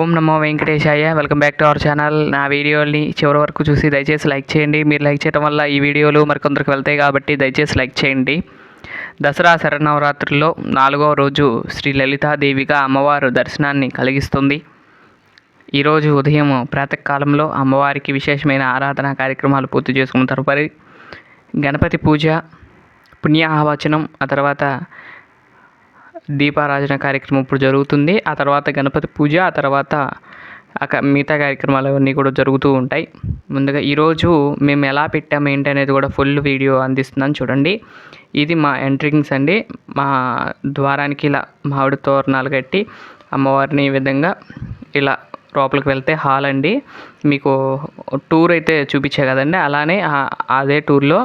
ఓం నమో వెంకటేశాయ. Welcome back to our channel నా వీడియోని చివరి వరకు చూసి దయచేసి లైక్ చేయండి. మీరు లైక్ చేయడం వల్ల ఈ వీడియోలు మరికొందరికి వెళ్తాయి కాబట్టి దయచేసి లైక్ చేయండి. దసరా శరణవరాత్రుల్లో నాలుగవ రోజు శ్రీ లలితాదేవిగా అమ్మవారు దర్శనాన్ని కలిగిస్తుంది. ఈరోజు ఉదయం ప్రాతకాలంలో అమ్మవారికి విశేషమైన ఆరాధన కార్యక్రమాలు పూర్తి చేసుకున్న తదుపరి గణపతి పూజ పుణ్యాహవచనం ఆ తర్వాత దీపారాజన కార్యక్రమం ఇప్పుడు జరుగుతుంది. ఆ తర్వాత గణపతి పూజ ఆ తర్వాత అక్కడ మిగతా కార్యక్రమాలు అవన్నీ కూడా జరుగుతూ ఉంటాయి. ముందుగా ఈరోజు మేము ఎలా పెట్టాము ఏంటి అనేది కూడా ఫుల్ వీడియో అందిస్తున్నాను చూడండి. ఇది మా ఎంట్రింగ్స్ అండి. మా ద్వారానికి ఇలా మామిడి తోరణాలు కట్టి అమ్మవారిని ఈ విధంగా ఇలా లోపలికి వెళ్తే హాల్ అండి. మీకు టూర్ అయితే చూపించే కదండి. అలానే అదే టూర్లో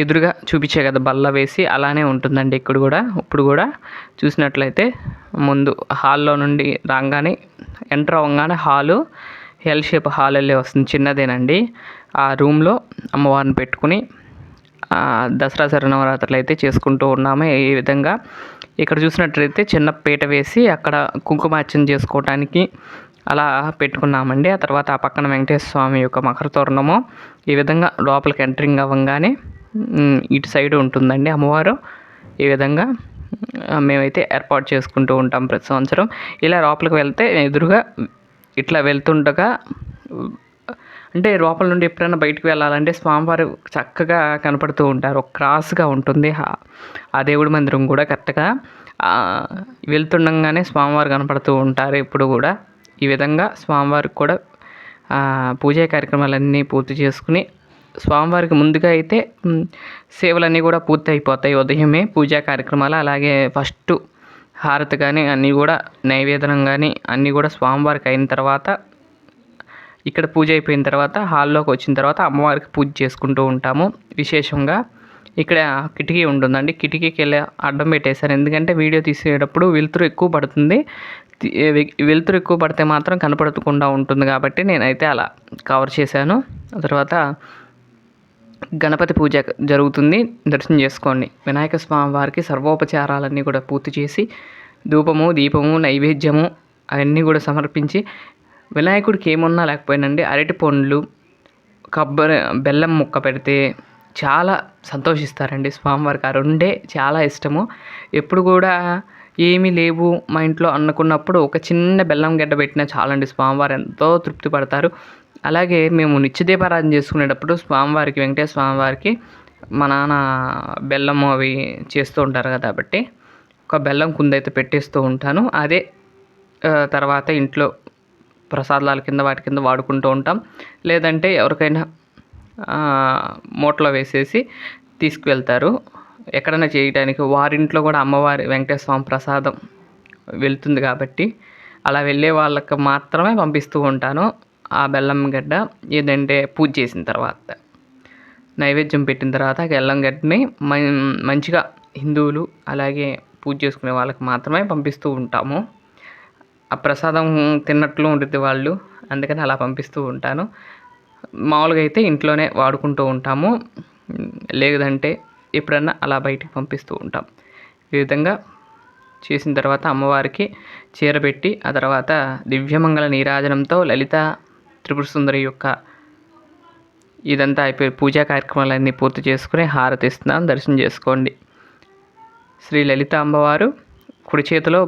ఎదురుగా చూపించే కదా బల్ల వేసి అలానే ఉంటుందండి ఇక్కడ కూడా. ఇప్పుడు కూడా చూసినట్లయితే ముందు హాల్లో నుండి రాగానే ఎంటర్ అవ్వగానే హాలు ఎల్ షేప్ హాల్ వెళ్ళి వస్తుంది. చిన్నదేనండి. ఆ రూమ్లో అమ్మవారిని పెట్టుకుని దసరా శరణవరాత్రులు అయితే చేసుకుంటూ ఉన్నాము. ఈ విధంగా ఇక్కడ చూసినట్లయితే చిన్న పీట వేసి అక్కడ కుంకుమార్చన చేసుకోవటానికి అలా పెట్టుకున్నామండి. ఆ తర్వాత ఆ పక్కన వెంకటేశ్వర స్వామి యొక్క మకర తోరణము ఈ విధంగా లోపలికి ఎంట్రింగ్ అవ్వగానే ఇటు సైడ్ ఉంటుందండి అమ్మవారు. ఈ విధంగా మేమైతే ఏర్పాటు చేసుకుంటూ ఉంటాం ప్రతి సంవత్సరం. ఇలా లోపలికి వెళ్తే ఎదురుగా ఇట్లా వెళ్తుండగా అంటే లోపల నుండి ఎప్పుడైనా బయటకు వెళ్ళాలంటే స్వామివారు చక్కగా కనపడుతూ ఉంటారు. ఒక క్రాస్గా ఉంటుంది. ఆ దేవుడి మందిరం కూడా కరెక్ట్గా వెళ్తుండగానే స్వామివారు కనపడుతూ ఉంటారు ఇప్పుడు కూడా. ఈ విధంగా స్వామివారికి కూడా పూజా కార్యక్రమాలన్నీ పూర్తి చేసుకుని స్వామివారికి ముందుగా అయితే సేవలన్నీ కూడా పూర్తి అయిపోతాయి ఉదయమే పూజా కార్యక్రమాలు అలాగే ఫస్ట్ హారతి కానీ అన్నీ కూడా నైవేద్యం కానీ అన్నీ కూడా స్వామివారికి అయిన తర్వాత ఇక్కడ పూజ అయిపోయిన తర్వాత హాల్లోకి వచ్చిన తర్వాత అమ్మవారికి పూజ చేసుకుంటూ ఉంటాము. విశేషంగా ఇక్కడ కిటికీ ఉంటుందండి. కిటికీకి వెళ్ళి అడ్డం పెట్టేశారు. ఎందుకంటే వీడియో తీసేటప్పుడు వెలుతురు ఎక్కువ పడుతుంది. వెలుతురు ఎక్కువ పడితే మాత్రం కనపడకుండా ఉంటుంది కాబట్టి నేనైతే అలా కవర్ చేశాను. తర్వాత గణపతి పూజ జరుగుతుంది. దర్శనం చేసుకోండి. వినాయక స్వామి వారికి సర్వోపచారాలన్నీ కూడా పూర్తి చేసి ధూపము దీపము నైవేద్యము అవన్నీ కూడా సమర్పించి వినాయకుడికి ఏమున్నా లేకపోయినండి అరటి పండ్లు కొబ్బరి బెల్లం ముక్క పెడితే చాలా సంతోషిస్తారండి స్వామివారికి. ఆ రెండే చాలా ఇష్టము. ఎప్పుడు కూడా ఏమీ లేవు మా ఇంట్లో అనుకున్నప్పుడు ఒక చిన్న బెల్లం గడ్డ పెట్టినా చాలండి స్వామివారు ఎంతో తృప్తి పడతారు. అలాగే మేము నిత్య దీపారాధన చేసుకునేటప్పుడు స్వామివారికి వెంకటేశ్వర స్వామివారికి మా నాన్న బెల్లం అవి చేస్తూ ఉంటారు కదా కాబట్టి ఒక బెల్లం కుందైతే పెట్టేస్తూ ఉంటాను. అదే తర్వాత ఇంట్లో ప్రసాదాల కింద వాటి కింద వాడుకుంటూ ఉంటాం. లేదంటే ఎవరికైనా మూటలో వేసేసి తీసుకువెళ్తారు. ఎక్కడైనా చేయడానికి వారింట్లో కూడా అమ్మవారి వెంకటేశ్వర స్వామి ప్రసాదం వెళ్తుంది కాబట్టి అలా వెళ్ళే వాళ్ళకి మాత్రమే పంపిస్తూ ఉంటాను. ఆ బెల్లం గడ్డ ఏదంటే పూజ చేసిన తర్వాత నైవేద్యం పెట్టిన తర్వాత బెల్లం గడ్డని మంచిగా హిందువులు అలాగే పూజ చేసుకునే వాళ్ళకి మాత్రమే పంపిస్తూ ఉంటాము. ఆ ప్రసాదం తిన్నట్లు ఉంటుంది వాళ్ళు అందుకని అలా పంపిస్తూ ఉంటాను. మామూలుగా అయితే ఇంట్లోనే వాడుకుంటూ ఉంటాము. లేదంటే ఎప్పుడన్నా అలా బయటికి పంపిస్తూ ఉంటాం. ఈ విధంగా చేసిన తర్వాత అమ్మవారికి చీర పెట్టి ఆ తర్వాత దివ్యమంగళ నీరాజనంతో లలిత త్రిపుర సుందరి యొక్క ఇదంతా అయిపోయి పూజా కార్యక్రమాలన్నీ పూర్తి చేసుకుని హారతి ఇస్తున్నాను దర్శనం చేసుకోండి. శ్రీ లలిత అమ్మవారు కుడి చేతిలో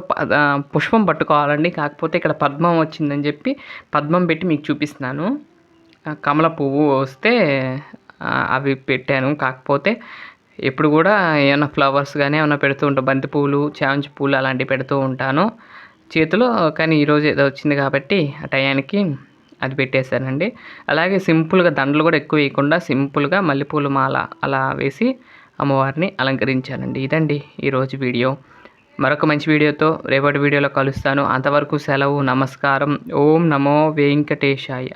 పుష్పం పట్టుకోవాలండి. కాకపోతే ఇక్కడ పద్మం వచ్చిందని చెప్పి పద్మం పెట్టి మీకు చూపిస్తున్నాను. కమల పువ్వు వస్తే అవి పెట్టాను. కాకపోతే ఎప్పుడు కూడా ఏమైనా ఫ్లవర్స్ కానీ ఏమైనా పెడుతూ ఉంటాను బంతి పువ్వులు చామంతి పూలు అలాంటివి పెడుతూ ఉంటాను. చేతిలో కానీ ఈరోజు ఏదో వచ్చింది కాబట్టి ఆ టయానికి అది పెట్టేశానండి. అలాగే సింపుల్గా దండలు కూడా ఎక్కువ వేయకుండా సింపుల్గా మల్లెపూల మాల అలా వేసి అమ్మవారిని అలంకరించానండి. ఇదండి ఈరోజు వీడియో. మరొక మంచి వీడియోతో రేపటి వీడియోలో కలుస్తాను. అంతవరకు సెలవు నమస్కారం. ఓం నమో వెంకటేశాయ.